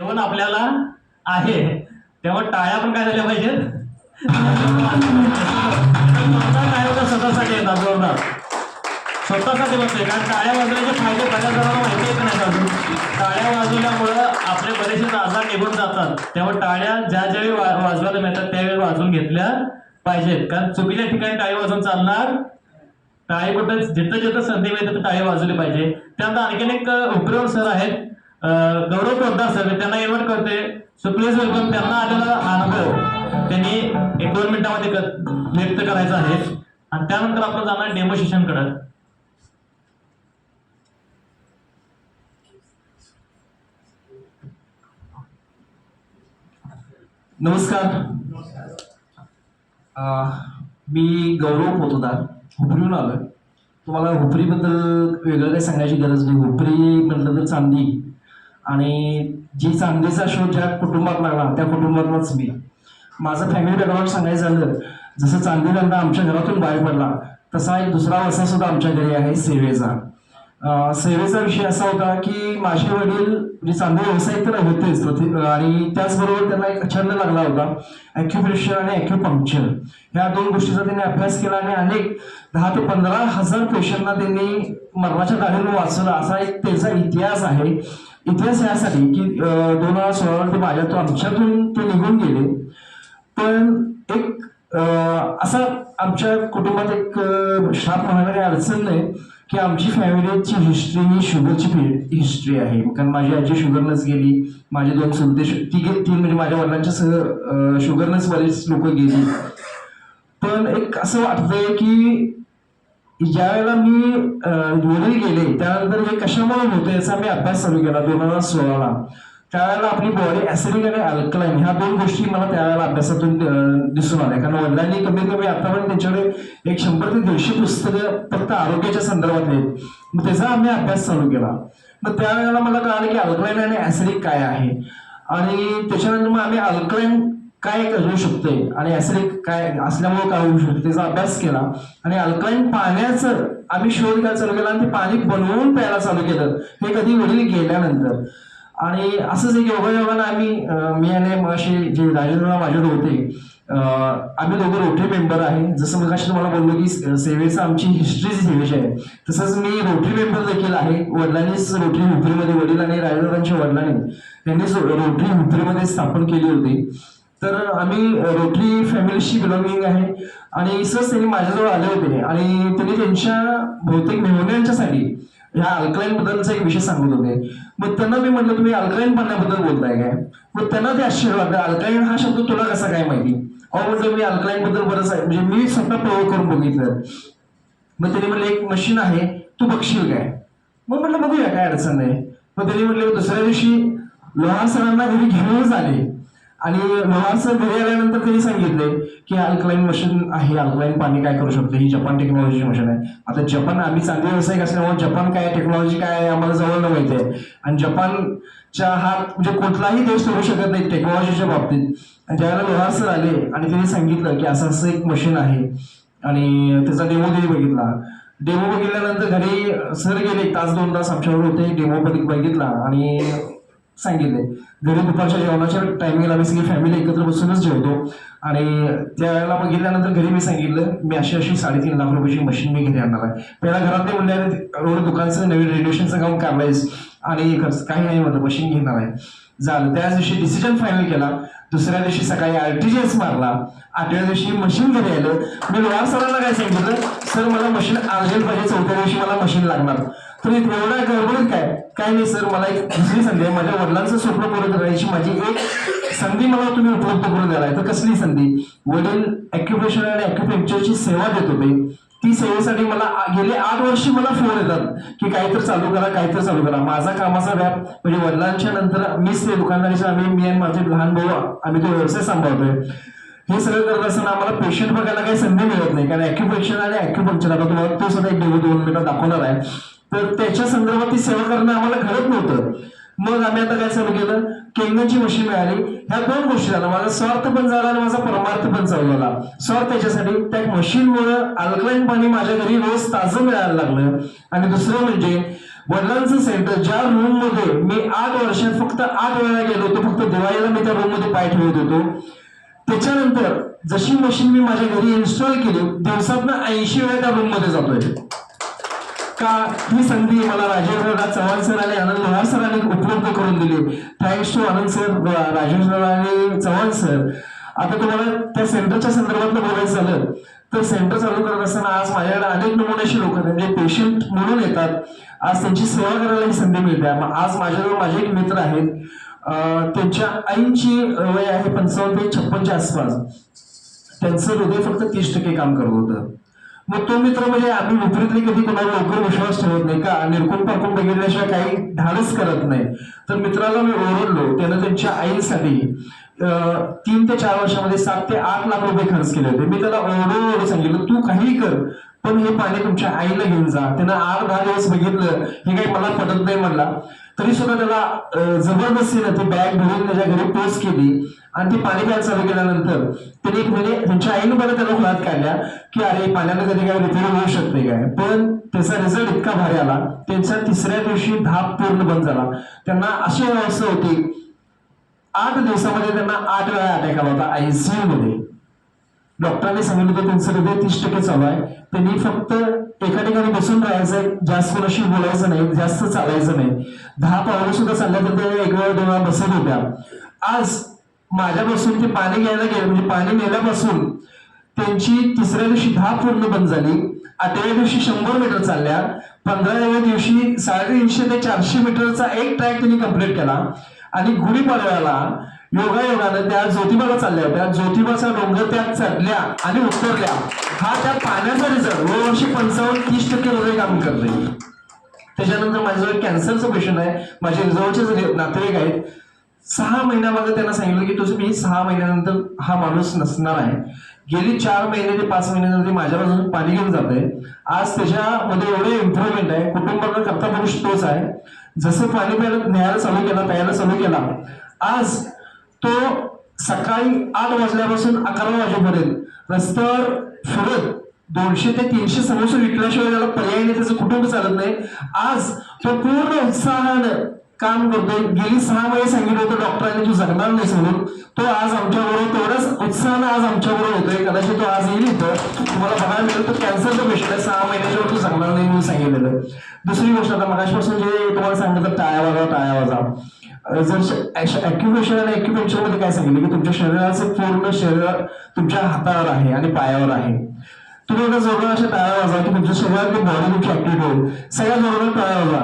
जेवण आपल्याला आहे. तेव्हा टाळ्या पण काय झाल्या पाहिजेत? माझा काय होता? स्वतःसाठी येतात जोरदार. स्वतःसाठी बसते कारण टाळ्या वाजवण्याचे फायदे बऱ्याच जणांना माहिती आहेत नाही अजून. टाळ्या वाजवल्यामुळं आपले बरेचसे आजार निघून जातात. तेव्हा टाळ्या ज्या ज्यावेळी वाजवायला मिळतात त्यावेळी वाजवून घेतल्या पाहिजेत. कारण चुकीच्या ठिकाणी टाळी वाजवून चालणार टाळी कुठं जिथं जिथं संधी मिळते तिथं टाळी वाजवली पाहिजे. त्यानंतर आणखीन एक उपक्रम सर आहेत. गौरव पोद्दार सर त्यांना इन्व्हाइट करते. सो प्लीज वेलकम त्यांना आलेला अनुभव त्यांनी एक दोन मिनिटामध्ये व्यक्त करायचा आहे. आणि त्यानंतर आपण जाणार डेमो सेशनकडे. नमस्कार. मी गौरव पोतदार हुपरीहून आलोय. तुम्हाला हुपरीबद्दल वेगळं काही सांगायची गरज नाही. हुपरी म्हटलं तर चांदी. आणि जी चांदीचा शोध ज्या कुटुंबात लागला त्या कुटुंबातलाच मी. माझं फॅमिली बॅकग्राऊंड सांगायचं झालं जसं चांदी आमच्या घरातून बाहेर पडला तसा एक दुसरा वसा सुद्धा आमच्या घरी आहे सेवेचा. सेवेचा विषय असा होता की माझे वडील म्हणजे चांदी व्यवसाय तर होतेच आणि त्याचबरोबर त्यांना एक छंद लागला होता ॲक्युप्रेशर आणि ॲक्युपंक्चर ह्या दोन गोष्टीचा त्यांनी अभ्यास केला आणि अनेक दहा ते पंधरा हजार पेशंटना त्यांनी मरणाच्या दाढीनं वाचवलं. असा एक त्याचा इतिहास आहे. इतिहास यासाठी की दोन हजार सोळा ते तो आमच्यातून ते निघून गेले. पण एक असा आमच्या कुटुंबात एक श्राप शाप म्हणायला काही अडचण नाही की आमची फॅमिलीची हिस्ट्री ही शुगरची हिस्ट्री आहे. कारण माझी आजी शुगरनच गेली माझे दोन सुलते तिघे तीन म्हणजे माझ्या वडिलांच्या सह शुगरनच बरेच लोक गेली. पण एक असं वाटतंय की ज्या वेळेला मी अं, वडील गेले त्यानंतर हे कशामुळे होतं याचा मी अभ्यास चालू केला दोन हजार सोळाला. त्यावेळेला आपली बॉडी ऍसिडिक आणि अल्कलाईन ह्या दोन गोष्टी मला त्यावेळेला अभ्यासातून दिसून आल्या. कारण वडिलांनी कमीत कमी आतापर्यंत त्यांच्याकडे एक शंभर ते दीडशे पुस्तकं फक्त आरोग्याच्या संदर्भातले आहेत. मग त्याचा आम्ही अभ्यास चालू केला. मग त्यावेळेला मला कळालं की अल्कलाईन आणि ऍसिडिक काय आहे. आणि त्याच्यानंतर मग आम्ही अल्कलाईन काय होऊ शकते आणि ऍसिडिक काय असल्यामुळे काय होऊ शकते त्याचा अभ्यास केला. आणि अल्कलाईन पाण्याचं आम्ही शोध घ्यायला चालू केला आणि ते पाणी बनवून प्यायला चालू केलं. हे कधी वडील गेल्यानंतर. आणि असंच एक योगायोगानं आम्ही मी आणि मगाशी जे राजेंद्र माझ्याकडे होते आम्ही दोघं रोटरी मेंबर आहे. जसं मगाशी तुम्हाला बोललो की सेवेचं आमची हिस्ट्री सेवेची आहे. तसंच मी रोटरी मेंबर देखील आहे. वडिलांनीच रोटरी हुपरीमध्ये वडील आणि राजेंद्रांच्या वडिलांनी त्यांनीच रोटरी हुपरीमध्ये स्थापन केली होती. तर आम्ही रोटरी फॅमिलीशी बिलॉंगिंग आहे. आणि सर त्यांनी माझ्याजवळ आले होते. आणि त्यांनी त्यांच्या बहुतेक मेहमानांच्यासाठी ह्या अल्कलाईन बद्दलचा एक विषय सांगत होते. मग त्यांना मी म्हटलं तुम्ही अल्कलाईन पाण्याबद्दल बोलताय काय? मग त्यांना ते आश्चर्य वाटलं अल्कलाईन हा शब्द तुला कसा काय माहिती? अहो म्हटलं मी अल्कलाईन बद्दल बरंच आहे. म्हणजे मी स्वतः प्रयोग करून बघितलं. मग त्यांनी म्हटलं एक मशीन आहे. तू बघशील काय? मग म्हटलं बघूया काय अडचण नाही. मग त्यांनी म्हटलं दुसऱ्या दिवशी लहान सरांना घरी घेऊनच आले. आणि मला असं घरी आल्यानंतर त्यांनी सांगितले की अल्कलाईन मशीन आहे अल्कलाईन पाणी काय करू शकते? ही जपान टेक्नॉलॉजी मशीन आहे. आता जपान आम्ही चांगले व्यावसायिक असल्यामुळे जपान काय टेक्नॉलॉजी काय आहे आम्हाला जवळ न माहिती आहे. आणि जपानच्या हा म्हणजे कुठलाही देश सोडू शकत नाही टेक्नॉलॉजीच्या बाबतीत. आणि ज्यावेळेला लोहार सर आले आणि त्यांनी सांगितलं की असं असं एक मशीन आहे. आणि त्याचा डेमो त्यांनी बघितला. डेमो बघितल्यानंतर घरी सर गेले एक तास दोन तास आमच्यावर होते. डेमो बघितला. आणि सांगितले. घरी दुपारच्या जेवणाच्या टायमिंगला आम्ही सगळी फॅमिली एकत्र बसूनच जेवतो. आणि त्यावेळेला गेल्यानंतर घरी मी सांगितलं मी अशी अशी साडेतीन लाख रुपयाची मशीन मी घरी आणणार आहे. पहिला घरात ते म्हणले एवढं दुकानचं नवीन रेडिएशनचं काम काढलंयस आणि काही नाही म्हणलं मशीन घेणार आहे. झालं. त्याच दिवशी डिसिजन फायनल केला. दुसऱ्या दिवशी सकाळी आरटीजीएस मारला. आठव्या दिवशी मशीन घरी आलं. मी लोहार सरांना काय सांगितलं सर मला मशीन अर्जंट पाहिजे चौथ्या दिवशी मला मशीन लागणार. तर एवढा गडबडीत काय? काय नाही सर मला एक दुसरी संधी आहे. माझ्या वडिलांचं स्वप्न पूर्ण करायची माझी एक संधी मला तुम्ही उपलब्ध करून द्यालाय तर कसली संधी? वडील अॅक्युपेशन आणि अॅक्युपेक्चरची सेवा देत होते. ती सेवेसाठी मला गेले आठ वर्ष मला फोन येतात की काहीतरी चालू करा काहीतरी चालू करा. माझा कामाचा व्याप म्हणजे वडिलांच्या नंतर मीच ते दुकानदारीचं आम्ही मी आणि माझे लहान भाऊ आम्ही तो व्यवसाय सांभाळतोय. हे सगळं करत असताना आम्हाला पेशंट बघायला काही संधी मिळत नाही. कारण अॅक्युपेक्शन आणि अॅक्युपंक्चर आता तुम्हाला तो सुद्धा एक दोन मिनिटात दाखवणार आहे. तर त्याच्या संदर्भात ती सेवा करणं आम्हाला घडत नव्हतं. मग आम्ही आता काय चालू केलं? केंगनची मशीन मिळाली. ह्या दोन गोष्टी झाल्या. माझा स्वार्थ पण झाला आणि माझा परमार्थ पण चालू झाला स्वार्थ त्याच्यासाठी त्या मशीनमुळे अल्कलाईन पाणी माझ्या घरी रोज ताजं मिळायला लागलं. आणि दुसरं म्हणजे वडिलांचं सेंटर ज्या रूममध्ये मी आठ वर्षात फक्त आठ वेळा गेलो होतो फक्त दिवाळीला मी त्या रूममध्ये पाय ठेवत होतो. त्याच्यानंतर जशी मशीन मी माझ्या घरी इन्स्टॉल केली दिवसातनं ऐंशी वेळा त्या रूममध्ये जातोय. का? ही संधी मला राजेंद्र चव्हाण सर आणि आनंद लोहार सरांनी उपलब्ध करून दिली. Thanks to Anand sir Rajendra आणि चव्हाण सर. आता तुम्हाला त्या सेंटरच्या संदर्भात बोलायचं झालं तर सेंटर चालू करत असताना आज माझ्याकडे अनेक नमुनेशी लोक आहेत म्हणजे पेशंट म्हणून येतात. आज त्यांची सेवा करायला ही संधी मिळते. मग आज माझ्याजवळ माझे एक मित्र आहेत. त्यांच्या आईंची वय आहे पंचावन्न ते छप्पनच्या आसपास. त्यांचं हृदय फक्त तीस टक्के काम करत होतं. मग तो मित्र म्हणजे आम्ही विपरीतली कधी कोणाला लवकर विश्वास ठेवत नाही का? निरकून पारकून बघितल्याशिवाय काही धाडस करत नाही. तर मित्राला मी ओरडलो. त्यानं त्यांच्या आईसाठी तीन ते चार वर्षामध्ये सात ते आठ लाख रुपये खर्च केले होते. मी त्याला ओरडून ओरडून सांगितलं तू काही कर पण हे पाणी तुमच्या आईला घेऊन जा. त्यानं आठ दहा दिवस बघितलं. हे काही मला पटत नाही म्हणला. तरी सुद्धा त्याला अं, जबरदस्तीनं ती बॅग भरून त्याच्या घरी पोच केली. आणि ती पाणी प्यायला चालू केल्यानंतर त्याने एक म्हणजे त्यांच्या आईने मला त्याला खुलात काढल्या की अरे पाण्यानं कधी काय रिपेअर होऊ शकते काय? पण त्याचा रिझल्ट इतका भारी आला. त्यांचा तिसऱ्या दिवशी धाप पूर्ण बंद झाला. त्यांना अशी अवस्था होती. आठ दिवसामध्ये त्यांना आठ वेळा अटॅक आला होता आयसीयू मध्ये. डॉक्टरांनी सांगितलं होतं त्यांचं हृदय तीस टक्के चालू आहे. त्यांनी फक्त एका ठिकाणी बसून राहायचंय जास्त कोणाशी बोलायचं नाही जास्त चालायचं नाही. दहा पावलं सुद्धा चालल्या तर त्या एक वेळा दोन बसत होत्या. आज माझ्यापासून ते पाणी घ्यायला गेले म्हणजे पाणी नेल्यापासून त्यांची तिसऱ्या दिवशी दहा पूर्ण बंद झाली. आठव्या दिवशी शंभर मीटर चालल्या. पंधराव्या दिवशी साडेतीनशे ते चारशे मीटरचा एक ट्रॅक त्यांनी कंप्लीट केला. आणि गुढीपाडव्याला योगायोगानं त्या ज्योतिबाला चालल्या होत्या. ज्योतिबाचा डोंगर त्या चढल्या आणि उतरल्या. हा त्या पाण्याचा रिझल्ट. दोनशे पंचावन्न तीस टक्के हृदय काम करते त्याच्यानंतर माझ्याजवळ कॅन्सरचं पेशंट आहे. माझे जवळचे नातेवाईक आहेत सहा महिन्यामध्ये त्यांना सांगितलं की तुझं मी सहा महिन्यानंतर हा माणूस नसणार आहे. गेली चार महिने ते पाच महिन्यानंतर माझ्या बाजून पाणी घेऊन जात आहे आज त्याच्यामध्ये एवढे इम्प्रुव्हमेंट आहे. कुटुंबाला करता पुरुष तोच आहे. जसं पाणी प्यायला न्यायला चालू केला प्यायला चालू केला. आज तो सकाळी आठ वाजल्यापासून अकरा वाजेपर्यंत रस्त्यावर फिरत दोनशे ते तीनशे समोसे विकल्याशिवाय त्याला पर्याय नाही त्याचं कुटुंब चालत नाही. आज तो पूर्ण उत्साहानं काम करतोय. गेली सहा महिने सांगितलं होतं डॉक्टरांनी तू जगणार नाही म्हणून. तो आज आमच्याबरोबर उत्साहानं आज आमच्याबरोबर होतोय. कदाचित तो आज येईल इथं. तुम्हाला बघायला मिळेल तर कॅन्सरचा पेशंट आहे. सहा महिन्याच्या वरती तू नाही म्हणून सांगितलेलं दुसरी गोष्ट आता मगाशपासून जे तुम्हाला सांगितलं टाळ्या वाजा टाळ्या वाजा जर अॅक्युपेशन आणि अॅक्युपेशनमध्ये काय सांगितलं की तुमच्या शरीराचं पूर्ण शरीर तुमच्या हातावर आहे आणि पायावर आहे. तुम्ही आता जोरदार अशा टाळ्या वाजा की तुमच्या शरीरात बॉडी तुमची ऍक्टिव्ह होईल. सगळ्या जोरात टाळ्या वाजा